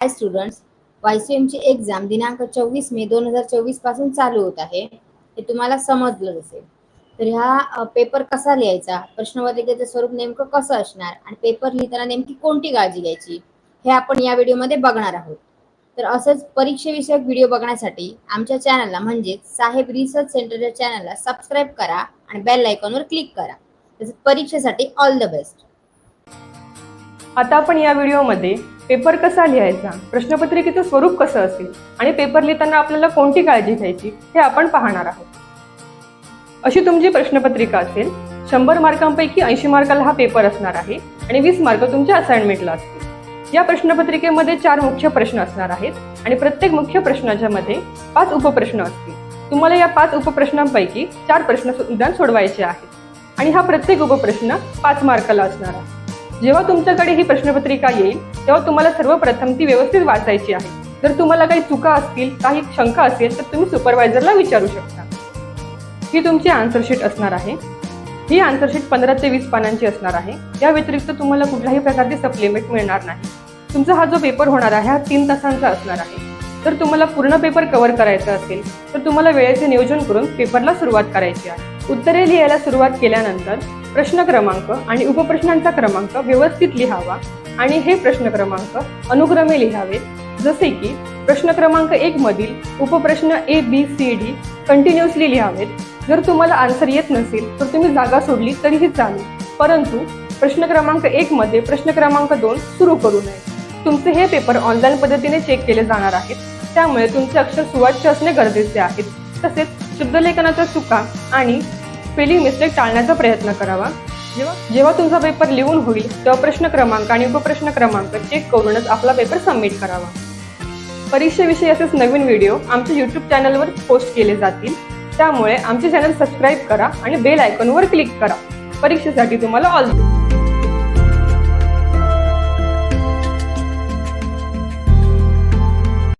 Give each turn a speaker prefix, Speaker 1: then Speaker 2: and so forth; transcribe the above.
Speaker 1: हाय students वायसीएमची exam दिनांक चोवीस मे दोन हजार चोवीसपासून चालू होत आहे. हे तुम्हाला समजलं असेल. तर ह्या पेपर कसा लिहायचा? प्रश्नपत्रिकेचं स्वरूप नेमकं कसं असणार? आणि पेपर लिहिताना नेमकी कोणती काळजी घ्यायची? हे आपण या व्हिडिओमध्ये बघणार आहोत. तर असंच परीक्षेविषयक व्हिडिओ बघण्यासाठी आमच्या चॅनलला म्हणजेच साहेब रिसर्च सेंटरच्या चॅनलला सबस्क्राईब करा आणि बेल आयकॉनवर क्लिक करा. तसंच परीक्षेसाठी ऑल द बेस्ट.
Speaker 2: आता आपण या व्हिडिओमध्ये पेपर कसा लिहायचा? प्रश्नपत्रिकेचं स्वरूप कसं असेल? आणि पेपर लिहिताना आपल्याला कोणती काळजी घ्यायची? हे आपण पाहणार आहोत. अशी तुमची प्रश्नपत्रिका असेल शंभर मार्कांपैकी ऐंशी मार्काला हा पेपर असणार आहे आणि वीस मार्क तुमच्या असाइनमेंटला असतील. या प्रश्नपत्रिकेमध्ये चार मुख्य प्रश्न असणार आहेत आणि प्रत्येक मुख्य प्रश्नाच्या मध्ये पाच उपप्रश्न असतील. तुम्हाला या पाच उपप्रश्नांपैकी चार प्रश्न सुद्धा सोडवायचे आहेत. आणि हा प्रत्येक उपप्रश्न पाच मार्काला असणार आहे. जेव्हा तुमच्याकडे ही प्रश्नपत्रिका येईल तेव्हा तुम्हाला सर्वप्रथम ती व्यवस्थित वाचायची आहे. जर तुम्हाला काही चुका असतील काही शंका असेल तर तुम्ही सुपरवायझरला विचारू शकता. ही तुमची आन्सरशीट असणार आहे. ही आन्सरशीट पंधरा ते वीस पानांची असणार आहे. या व्यतिरिक्त तुम्हाला कुठल्याही प्रकारचे सप्लिमेंट मिळणार नाही. तुमचा हा जो पेपर होणार आहे हा तीन तासांचा असणार आहे. जर तुम्हाला पूर्ण पेपर कव्हर करायचा असेल तर तुम्हाला वेळेचे नियोजन करून पेपरला सुरुवात करायची आहे. उत्तरे लिहायला सुरुवात केल्यानंतर प्रश्न क्रमांक आणि उपप्रश्नांचा क्रमांक व्यवस्थित लिहावा आणि हे प्रश्न क्रमांक अनुक्रमे लिहावेत. जसे की प्रश्न क्रमांक एक मधील उपप्रश्न A B C D continuously लिहावेत. जर तुम्हाला आन्सर येत नसेल तर तुम्ही जागा सोडली तरीही चालेल. परंतु प्रश्न क्रमांक एक मध्ये प्रश्न क्रमांक दोन सुरू करू नये. तुमचे हे पेपर ऑनलाईन पद्धतीने चेक केले जाणार आहेत. त्यामुळे तुमचे अक्षर सुवाच्य असणे गरजेचे आहे. तसेच शुद्धलेखनाच्या चुका आणि स्पेलिंग मिस्टेक टाळण्याचा प्रयत्न करावा. जेव्हा जेव्हा तुमचा पेपर लिहून होईल तेव्हा प्रश्न क्रमांक आणि उपप्रश्न क्रमांक चेक करूनच आपला पेपर सबमिट करावा. परीक्षेविषयी असेच नवीन व्हिडिओ आमच्या यूट्यूब चॅनलवर पोस्ट केले जातील. त्यामुळे आमचे चॅनल सबस्क्राईब करा आणि बेल आयकॉनवर क्लिक करा. परीक्षेसाठी तुम्हाला ऑल